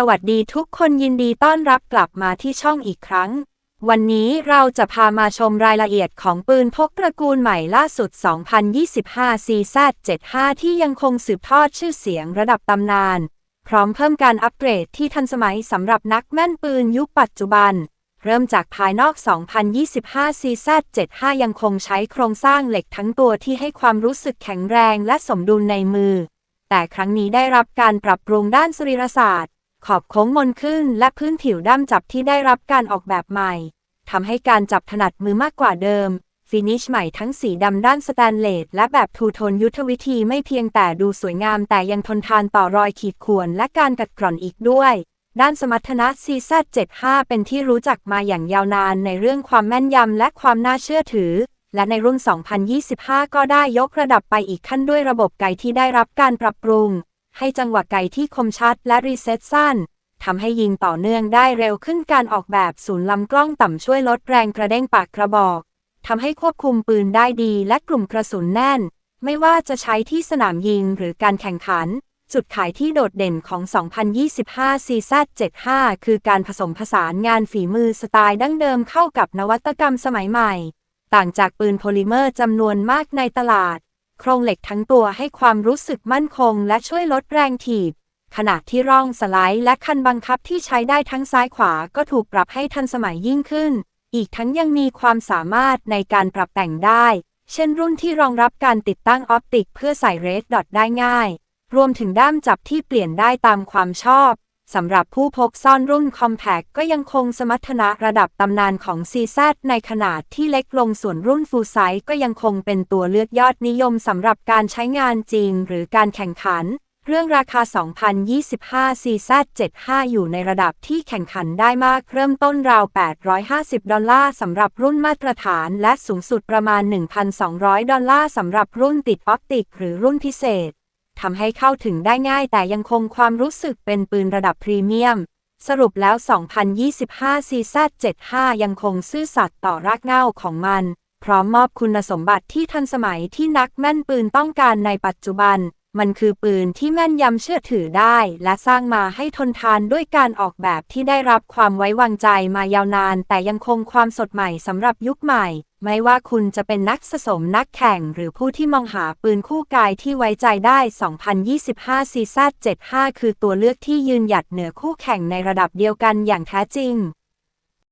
สวัสดีทุกคนยินดีต้อนรับกลับมาที่ช่องอีกครั้ง วันนี้เราจะพามาชมรายละเอียดของปืนพกตระกูลใหม่ล่าสุด 2025 CZ75 ที่ยังคงสืบทอดชื่อเสียงระดับตำนาน พร้อมเพิ่มการอัปเกรดที่ทันสมัยสำหรับนักแม่นปืนยุคปัจจุบัน เริ่มจากภายนอก 2025 CZ75 ยังคงใช้โครงสร้างเหล็กทั้งตัวที่ให้ความรู้สึกแข็งแรงและสมดุลในมือ แต่ครั้งนี้ได้รับการปรับปรุงด้านสรีรศาสตร์ ขอบโค้งมนขึ้นและพื้นผิวด้ามจับที่ได้รับการออกแบบใหม่ทำให้การจับถนัดมือมากกว่าเดิม ฟินิชใหม่ทั้งสีดำด้านสแตนเลสและแบบทูโทนยุทธวิธีไม่เพียงแต่ดูสวยงามแต่ยังทนทานต่อรอยขีดข่วนและการกัดกร่อนอีกด้วย ด้านสมรรถนะ CZ75 เป็นที่รู้จักมาอย่างยาวนานในเรื่องความแม่นยำและความน่าเชื่อถือ และในรุ่น 2025 ก็ได้ยกระดับไปอีกขั้นด้วยระบบไกที่ได้รับการปรับปรุง ให้จังหวะไกที่คมชัดและรีเซ็ตสั้นทำให้ยิงต่อเนื่องได้เร็วขึ้นการออกแบบศูนย์ลำกล้องต่ำช่วยลดแรงกระเด้งปากกระบอกทำให้ควบคุมปืนได้ดีและกลุ่มกระสุนแน่น ไม่ว่าจะใช้ที่สนามยิงหรือการแข่งขัน จุดขายที่โดดเด่นของ 2025 CZ75 คือการผสมผสานงานฝีมือสไตล์ดั้งเดิมเข้ากับนวัตกรรมสมัยใหม่ ต่างจากปืนโพลิเมอร์จำนวนมากในตลาด โครงเหล็กทั้งตัวให้ความรู้สึกมั่นคงและช่วยลดแรงถีบ ขณะที่ร่องสไลด์และคันบังคับที่ใช้ได้ทั้งซ้ายขวาก็ถูกปรับให้ทันสมัยยิ่งขึ้น อีกทั้งยังมีความสามารถในการปรับแต่งได้ เช่นรุ่นที่รองรับการติดตั้งออปติกเพื่อใส่เรดดอทได้ง่าย รวมถึงด้ามจับที่เปลี่ยนได้ตามความชอบ สำหรับผู้พกซ่อนรุ่นคอมแพกก็ยังคงสมรรถนะระดับตำนานของ CZ ในขนาดที่เล็กลงส่วนรุ่นฟูลไซส์ก็ยังคงเป็นตัวเลือกยอดนิยมสำหรับการใช้งานจริงหรือการแข่งขัน เรื่องราคา 2025 CZ75 อยู่ในระดับที่แข่งขันได้มากเริ่มต้นราว 850 ดอลลาร์สำหรับรุ่นมาตรฐาน และสูงสุดประมาณ 1,200 ดอลลาร์สำหรับรุ่นติดออปติกหรือรุ่นพิเศษ ทำให้เข้าถึงได้ง่ายแต่ยังคงความรู้สึกเป็นปืนระดับพรีเมียม สรุปแล้ว 2025 CZ75 ยังคงซื่อสัตย์ต่อรากเหง้าของมัน พร้อมมอบคุณสมบัติที่ทันสมัยที่นักแม่นปืนต้องการในปัจจุบัน มันคือปืนที่แม่นยำเชื่อถือได้ และสร้างมาให้ทนทานด้วยการออกแบบที่ได้รับความไว้วางใจมายาวนาน แต่ยังคงความสดใหม่สำหรับยุคใหม่ ไม่ว่าคุณจะเป็นนักสะสมนักแข่ง หรือผู้ที่มองหาปืนคู่กายที่ไว้ใจได้ 2025 CZ75 คือตัวเลือกที่ยืนหยัดเหนือคู่แข่งในระดับเดียวกันอย่างแท้จริง